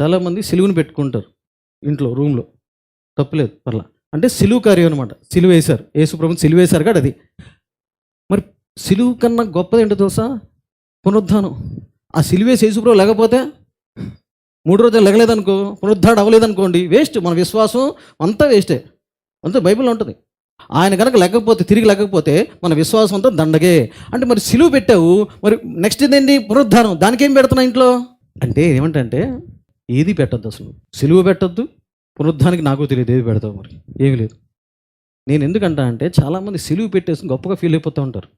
చాలామంది సిలువుని పెట్టుకుంటారు ఇంట్లో రూమ్లో. తప్పులేదు పర్లా. అంటే సిలువు కార్యం అనమాట సిలువ వేశారు. యేసుప్రభుని సిలువ వేశారు కాదు అది. మరి సిలువు కన్నా గొప్పది ఏంటో తెలుసా? పునరుద్ధానం. ఆ సిలువేసి యేసుప్రభు లేకపోతే మూడు రోజులు లెగలేదనుకో పునరుద్ధాడు అవ్వలేదనుకోండి వేస్ట్. మన విశ్వాసం అంతా వేస్టే. అంతా బైబిల్లో ఉంటుంది. ఆయన కనుక లేకపోతే తిరిగి లేకపోతే మన విశ్వాసం అంతా దండగే. అంటే మరి సిలువ పెట్టావు మరి నెక్స్ట్ ఏంటి పునరుద్ధానం. దానికేం పెడుతున్నా ఇంట్లో? అంటే ఏమంటే ఏది పెట్టద్దు అసలు? సిలువ పెట్టద్దు పునరుద్ధానికి నాకు తెలియదు ఏది పెడతావు మరి? ఏమీ లేదు. నేను ఎందుకంటా అంటే చాలామంది సిలువ పెట్టేసి గొప్పగా ఫీల్ అయిపోతూ ఉంటారు.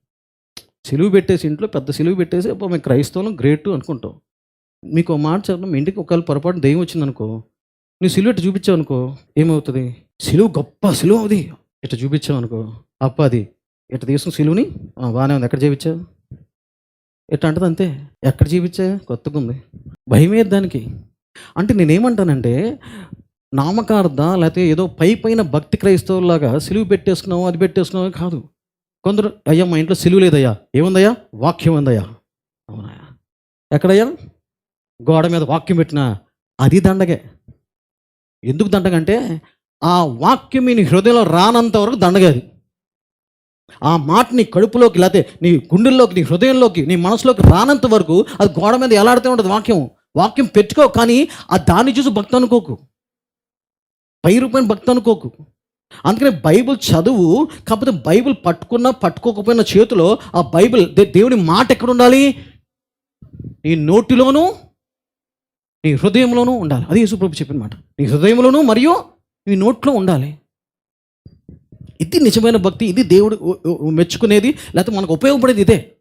సిలువ పెట్టేసి ఇంట్లో పెద్ద సిలువ పెట్టేసి మేము క్రైస్తవం గ్రేట్ అనుకుంటాం. మీకు మాట చెప్పడం మీ ఇంటికి ఒకవేళ పొరపాటు దయ్యం వచ్చిందనుకో నువ్వు సిలువ ఇట్టు చూపించావు అనుకో ఏమవుతుంది? సిలువ గొప్ప సిలువ అది. ఇట్ట చూపించావు అనుకో అప్ప అది. ఇట్ట తీసుకుని సిలువని బాగానే ఉంది. ఎక్కడ చూపించావు? ఎట్లా అంటది అంతే. ఎక్కడ చూపించా కొత్తగా ఉంది. భయమేది దానికి? అంటే నేనేమంటానంటే నామకార్థ లేకపోతే ఏదో పై పైన భక్తి క్రైస్తవులాగా సిలువ పెట్టేసుకున్నావు అది పెట్టేసుకున్నావు కాదు. కొందరు అయ్యా మా ఇంట్లో సిలువు లేదయ్యా. ఏముందయ్యా? వాక్యం ఉందయ్యా. అవునయ్యా ఎక్కడయ్యా? గోడ మీద వాక్యం పెట్టినా. అది దండగే. ఎందుకు దండగంటే ఆ వాక్యం నీ హృదయంలో రానంత వరకు దండగే అది. ఆ మాట నీ కడుపులోకి లేకపోతే నీ గుండెల్లోకి నీ హృదయంలోకి నీ మనసులోకి రానంత వరకు అది గోడ మీద ఎలాడితే ఉంటుంది వాక్యం వాక్యం పెట్టుకో కానీ ఆ దాన్ని చూసి భక్తి అనుకోకు. పై రూపాయలు భక్తి అనుకోకు. అందుకనే బైబిల్ చదువు కాకపోతే బైబిల్ పట్టుకున్నా పట్టుకోకపోయినా చేతిలో ఆ బైబిల్ దేవుని మాట ఎక్కడ ఉండాలి? నీ నోటిలోనూ నీ హృదయంలోనూ ఉండాలి. అది యేసుప్రభు చెప్పిన మాట. నీ హృదయంలోనూ మరియు నీ నోట్లో ఉండాలి. ఇది నిజమైన భక్తి ఇది దేవుడు మెచ్చుకునేది లేకపోతే మనకు ఉపయోగపడేది ఇదే.